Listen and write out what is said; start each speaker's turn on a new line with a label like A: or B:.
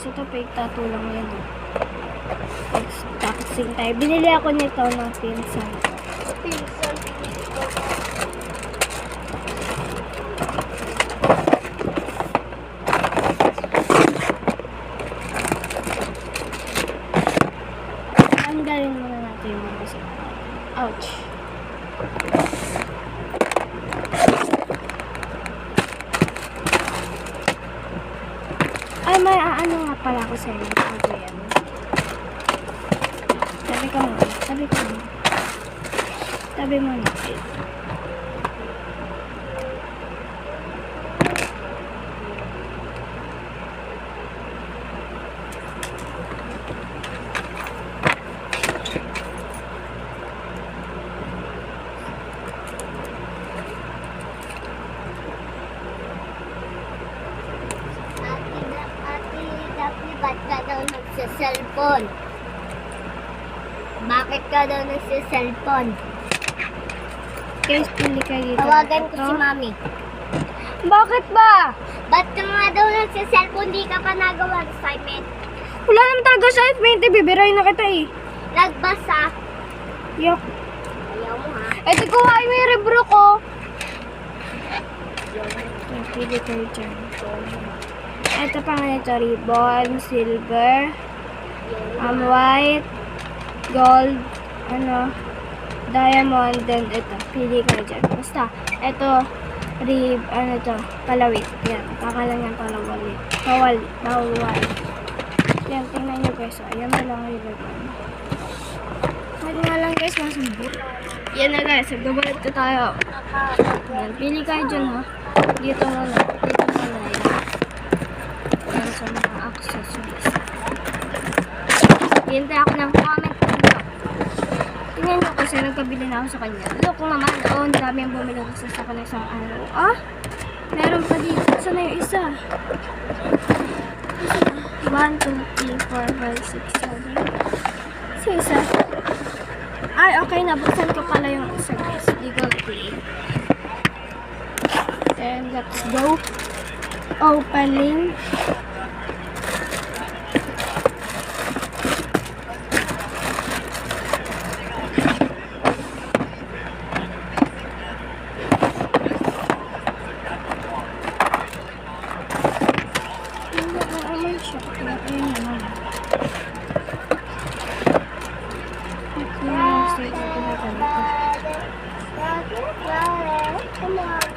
A: guys, ito fake tattoo lang yan. Oh. Taxing tayo. Binili ako nito ng pinsan.
B: Pinsan.
A: Tanggalin muna natin yung mga Ouch. May aano nga pala ako sa inyo. Ito yan. Tabi ka muna. Tabi ka muna. Tabi muna.
B: Ate, ate, Daphne, ba't ka daw nagsa-cellphone? Bakit ka daw nagsa-cellphone?
A: Guys, pili kayo dito.
B: Tawagan ko si mami.
A: Bakit ba?
B: Ba't ka nga daw nagsa-cellphone? Di ka pa nagawa ng assignment.
A: Wala naman talaga sa FMT. Bibiray na kita eh.
B: Nagbasa.
A: Yok.
B: Ayaw mo ha?
A: Eh, di kuhain mo yung rebro ko. Pili kayo dyan. Ito pa nga ito, ribbon, silver, um, white, gold, ano, diamond, then ito, pili kayo dyan. Basta, ito, rib, ano to, palawit. Yan, pakalan yan palawit. Bawal, bawal. Yan, tingnan nyo guys. oh. Ayan na lang ribbon. Wait nga lang guys, masubok. Yan na guys, nagbabalit na tayo. Yan, pili kayo dyan ha. Dito muna, dito muna yan. Yan sa mga accessories. Hintay ako ng comment ninyo. Tingnan nyo kasi nagkabili na ako sa kanya. Look naman, oh, ang dami ang bumili ko sa kanila isang araw. Ah, meron pa dito. Saan na yung isa? 1, 2, 3, 4, 5, 6, 7. Sa isa. Ay, okay na. Buksan ko pala yung isa, guys. Legal play. Then, let's go. Opening. 真的